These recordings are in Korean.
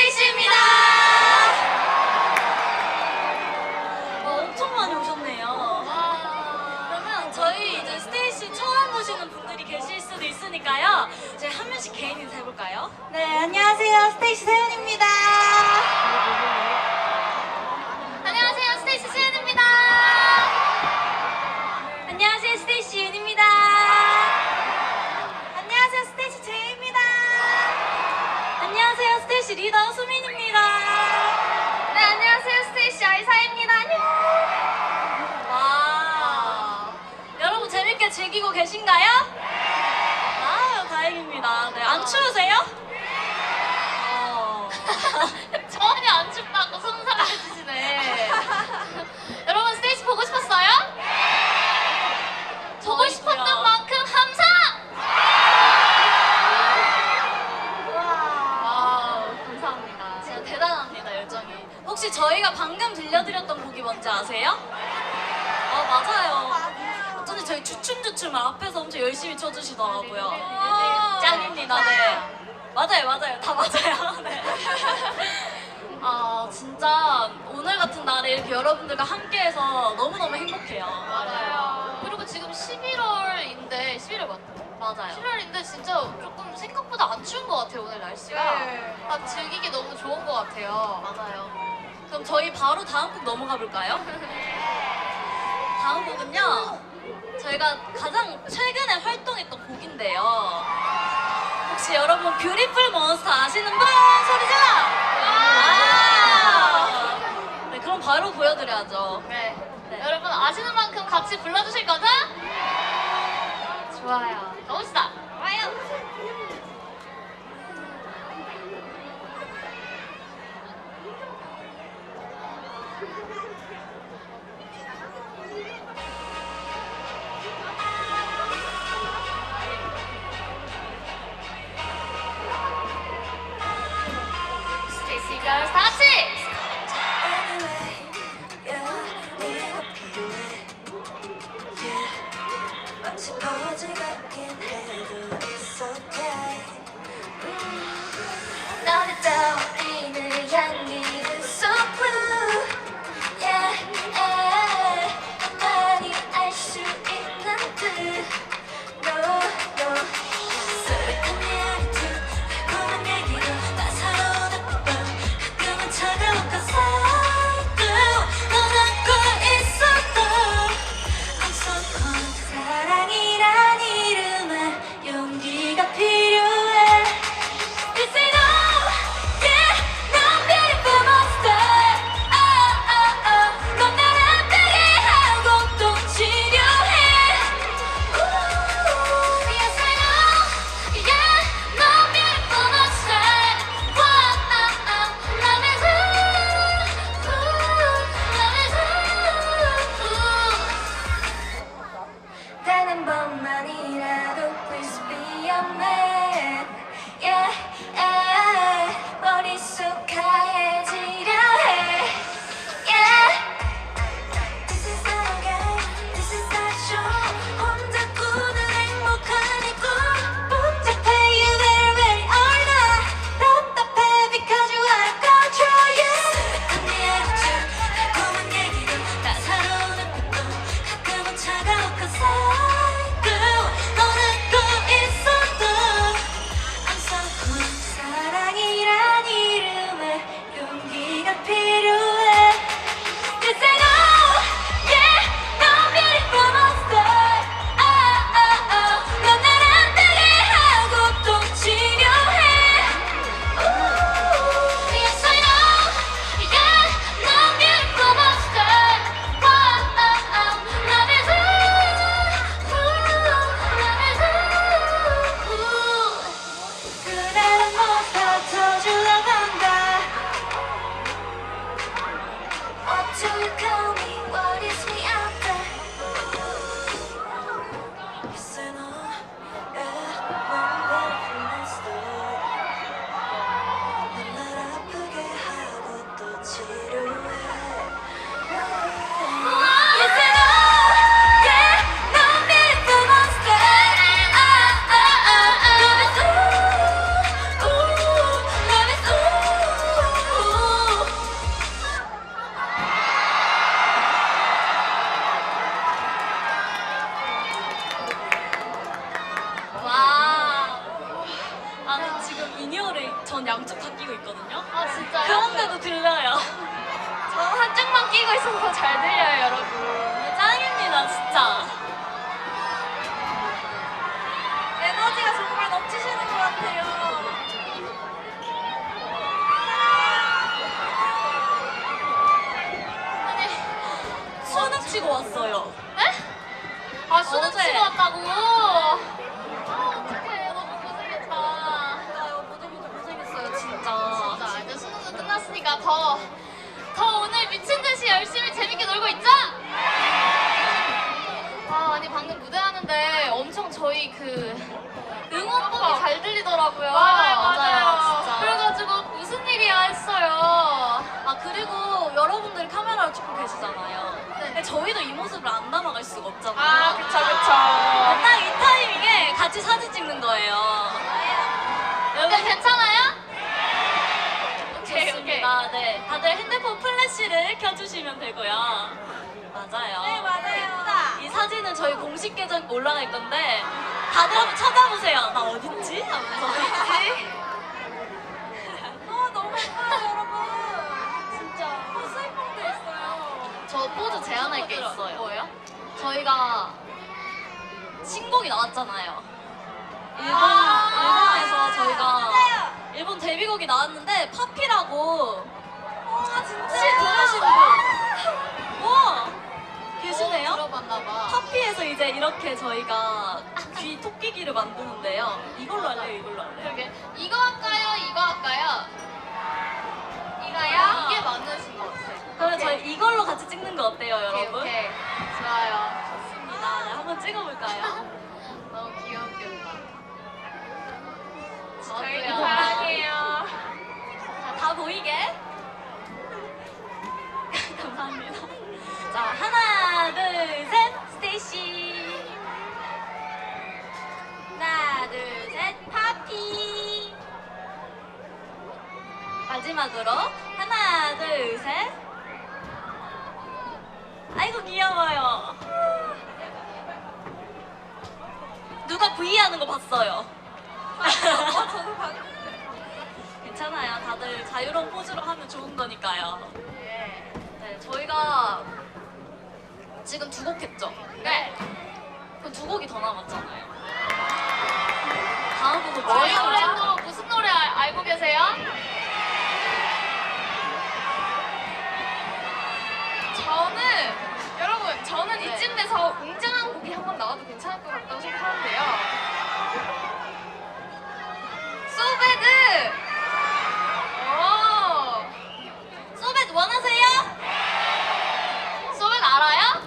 스테이시입니다. 어, 엄청 많이 오셨네요. 그러면 저희 이제 스테이시 처음 오시는 분들이 계실 수도 있으니까요. 이제 한 명씩 개인 인사 해볼까요? 네, 안녕하세요. 스테이시 세연입니다. 리더 수민입니다. 네, 안녕하세요, 스테이시 아이사입니다. 안녕. 와, 여러분 재밌게 즐기고 계신가요? 아유, 다행입니다. 네, 안 추우세요? 어. 전혀 안 춥다고 손사람 해주시네. 여러분 스테이시 보고 싶었어요? 보고 싶었던 만큼 감사! 와우, 감사합니다. 진짜 대단합니다, 열정이. 혹시 저희가 방금 들려드렸던 곡이 뭔지 아세요? 아, 맞아요. 어쩐지 저희 주춤주춤 앞에서 엄청 열심히 쳐주시더라고요. 짱입니다, 네. 맞아요, 맞아요. 다 맞아요. 네. 아, 진짜 오늘 같은 날에 이렇게 여러분들과 함께해서 너무너무 행복해요. 맞아요. 그리고 지금 11월인데 11월 맞죠? 맞아요. 11월인데 진짜 조금 생각보다 안 추운 것 같아요 오늘 날씨가. 네. 아, 즐기기 너무 좋은 것 같아요. 맞아요. 그럼 저희 바로 다음 곡 넘어가 볼까요? 다음 곡은요. 저희가 가장 최근에 활동했던 곡인데요. 혹시 여러분 뷰티풀 몬스터 아시는 분 소리 질러! 아! 네, 그럼 바로 보여드려야죠. 네. 네. 여러분 아시는 만큼 같이 불러주실 거죠? 좋아요. 한 번만이라도 Please be a man 있거든요. 아 진짜요? 그런데도 들려요. 저는 한쪽만 끼고 있어서 더잘 들려요 여러분. 짱입니다, 진짜. 에너지가 정말 넘치시는 것 같아요. 아니 수능 치고 왔어요. 네? 아 수능 어제. 치러 왔다고? 아 어떡해 너무 고생했다. 맞아요, 모두 모두 고생했어요, 진짜. 진짜 이제 수능은 끝났으니까 더, 더 오늘 미친 듯이 열심히 재밌게 놀고 있자! 아, 아니 방금 무대 하는데 엄청 저희 그 응원법이 잘 들리더라고요. 맞아요, 맞아요, 진짜. 그래가지고 무슨 일이야 했어요. 아 그리고 여러분들이 카메라를 찍고 계시잖아요. 근데 저희도 이 모습을 안 담아갈 수가 없잖아요. 아, 그쵸, 그쵸. 딱 이 타이밍에 같이 사진 찍는 거예요. 근데 괜찮아요? 오케이. 좋습니다. 네, 다들 핸드폰 플래시를 켜주시면 되고요. 맞아요. 네, 맞아요. 이 사진은 저희 공식 계정 올라갈 건데 다들 한번 찾아보세요. 나 어딨지? 하면서 어딨지? 어, 너무 예뻐요, 여러분. 진짜. 어, 스위펑도 있어요. 저 포즈 제안할 게. 있어요. 뭐예요? 저희가 신곡이 나왔잖아요. 일본, 아, 일본에서 저희가 맞아요. 일본 데뷔곡이 나왔는데 파피라고 와, 진짜. 들으신 분? 와 계시네요? 어, 들어봤나봐. 파피에서 이제 이렇게 저희가 귀 토끼기를 만드는데요. 이걸로 할래요, 이걸로 할래요. 그러게. 이거 할까요? 이거 할까요? 이거요? 이게 맞으신 것 같아요. 그러면 저희 이걸로 같이 찍는 거 어때요, 오케이, 여러분? 오케이. 좋아요. 좋습니다. 네, 한번 찍어볼까요? 너무 귀엽겠다. 저희도. 사랑해요. 자, 다 보이게. 감사합니다. 자, 하나, 둘, 셋, 스테이시. 하나, 둘, 셋, 파피. 마지막으로 하나, 둘, 셋. 아이고 귀여워요. 누가 V 하는 거 봤어요? 저도 방금. 괜찮아요. 다들 자유로운 포즈로 하면 좋은 거니까요. 예. 네, 저희가 지금 두 곡 했죠? 네. 그럼 두 곡이 더 남았잖아요. 다음 곡은 저희? 노래도 무슨 노래 알- 알고 계세요? 저는, 여러분, 저는 네. 이쯤 돼서 웅장한 곡이 한 번 나와도 괜찮을 것 같다고 생각하는데요. 오! 소벳 원하세요? 소맨 알아요?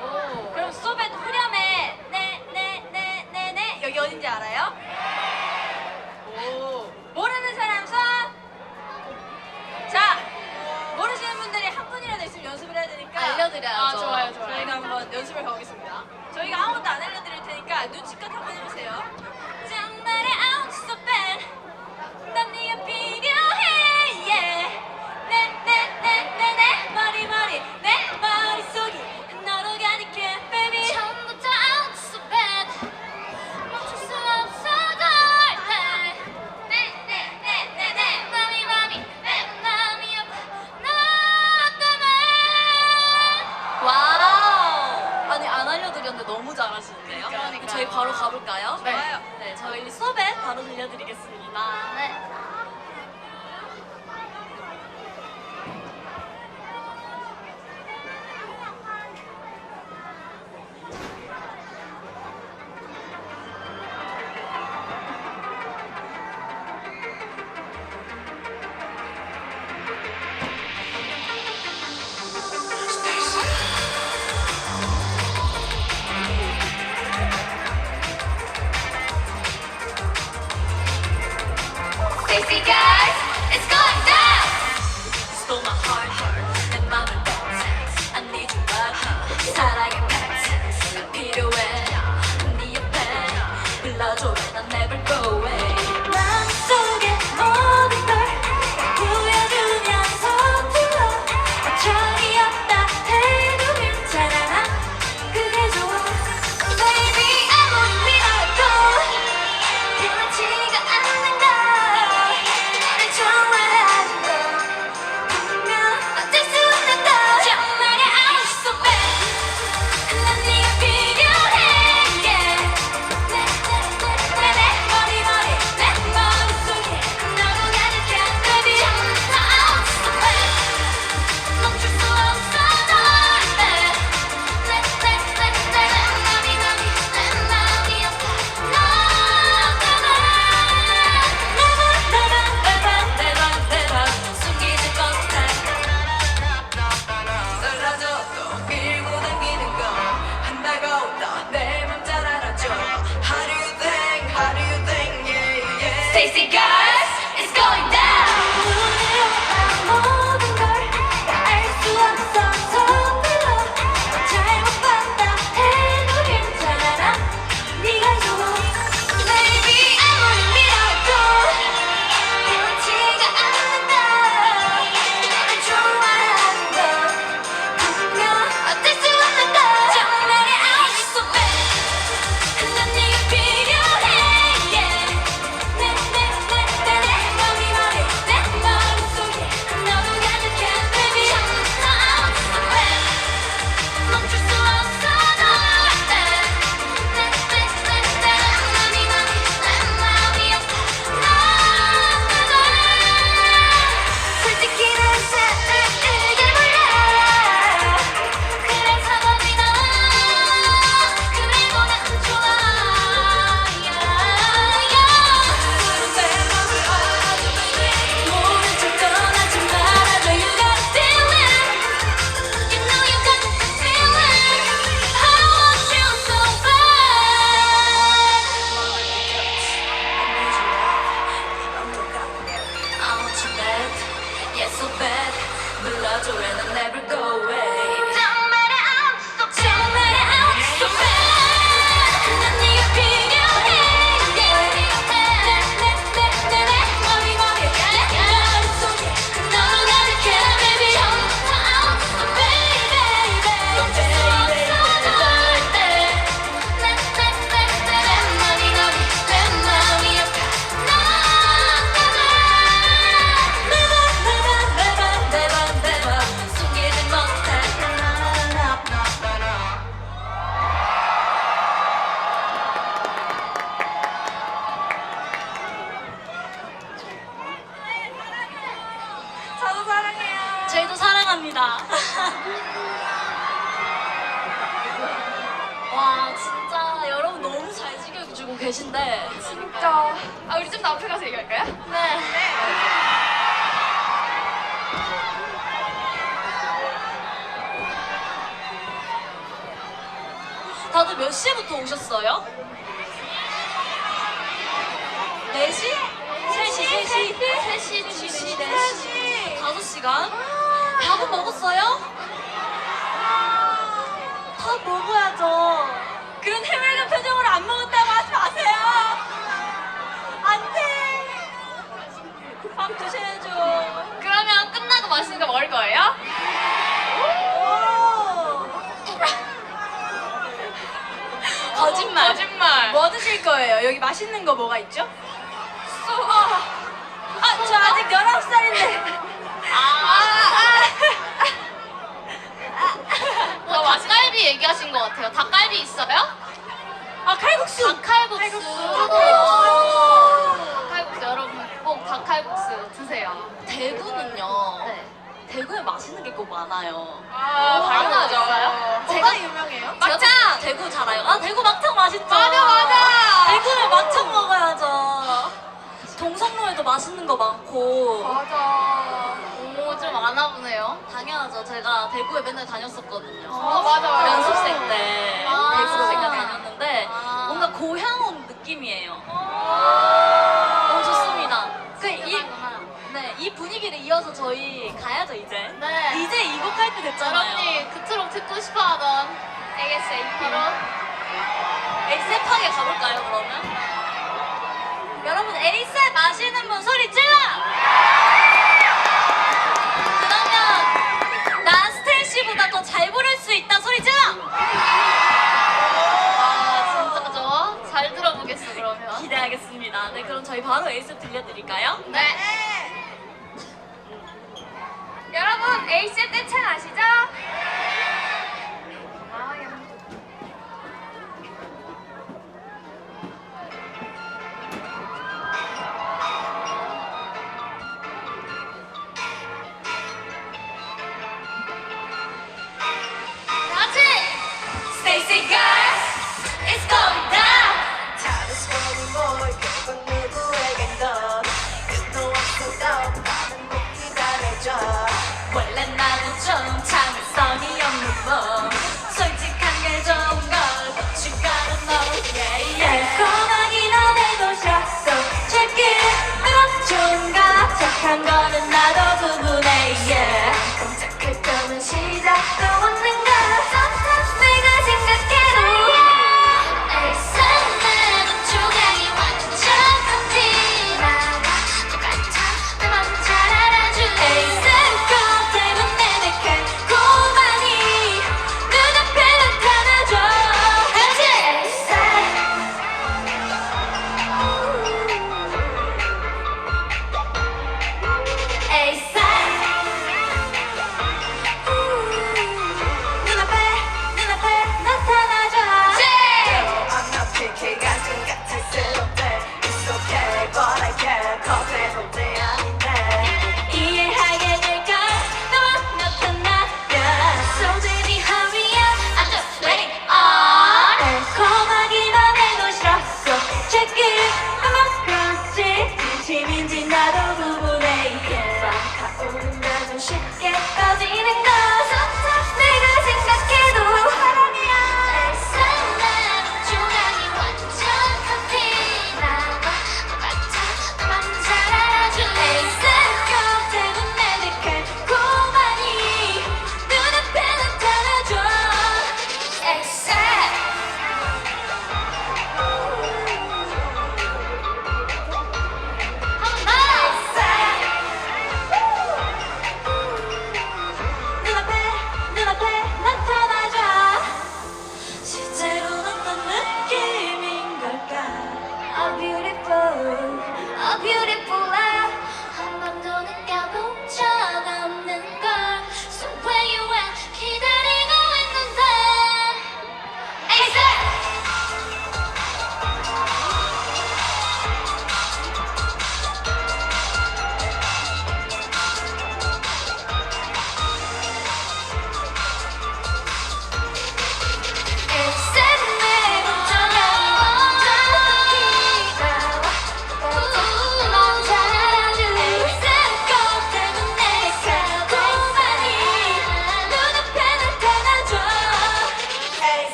오. 그럼 소벳 후렴에 네, 네네네네네 여기 어딘지 알아요? 오. 모르는 사람 손! 자, 모르시는 분들이 한 분이라도 있으면 연습을 해야 되니까 알려드려야죠. 아, 좋아요, 좋아요. 저희가 한번 연습을 가보겠습니다. 저희가 아무것도 안 알려드릴 테니까 눈치껏 한번 해보세요. 바로 들려드리겠습니다. 네. 계신데 진짜. 아 우리 좀 더 앞에 가서 얘기할까요? 네 다들 몇 시부터 오셨어요? 4시? 3시, 3시, 3시, 2시, 4시 5시간? 밥은 먹었어요? 밥 먹어야죠 그런 해맑은 표정으로 안 먹었다고 하지 마세요. 안 돼. 밥 드셔야죠. 그러면 끝나고 맛있는 거 먹을 거예요? 거짓말 거짓말. 뭐 드실 거예요? 여기 맛있는 거 뭐가 있죠? 아, 아, 저 아직 19살인데. 뭐 닭갈비 얘기하신 것 같아요. 닭갈비 있어요? 아, 칼국수. 닭칼국수. 닭칼국수. 닭칼국수 닭칼국수 드세요. 대구는요 네. 대구에 맛있는 게 꼭 많아요 아 당연하죠. 뭐가 유명해요? 막창! 대구 잘 알아요? 아 대구 막창 맛있죠? 맞아, 맞아. 대구에 막창 먹어야죠 동성로에도 맛있는 거 많고 맞아. 오좀 아나 보네요. 당연하죠 제가 대구에 맨날 다녔었거든요 어, 맞아, 맞아. 연습생 때 아. 대구 맨날 다녔는데 아. 뭔가 고향 온 느낌이에요 너무 좋습니다 그 이, 그렇구나. 네, 이 분위기를 이어서 저희 가야죠 이제 네. 이제 이 곡 할 때 됐잖아요 여러분이 그토록 듣고 싶어하던 ASA 바로 에이셉하게 가볼까요 그러면? 여러분 에이셉 아시는 분 소리 질러! 그러면 나 스테이시보다 더 잘 부를 수 있다 소리 질러! 아 진짜죠? 잘 들어보겠어 그러면. 기대하겠습니다 네 그럼 저희 바로 에이셉 들려드릴까요? 네. 여러분 에이스 떼창 아시죠?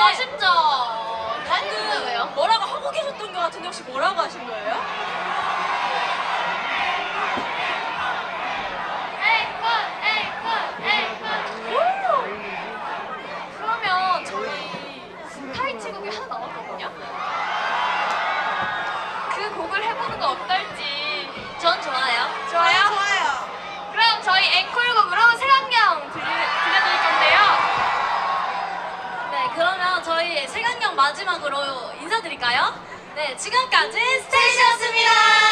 아쉽죠? 어, 다행히 왜요? 뭐라고 하고 계셨던 것 같은데 혹시 뭐라고 하신 거예요? 마지막으로 인사드릴까요? 네, 지금까지 스테이시였습니다.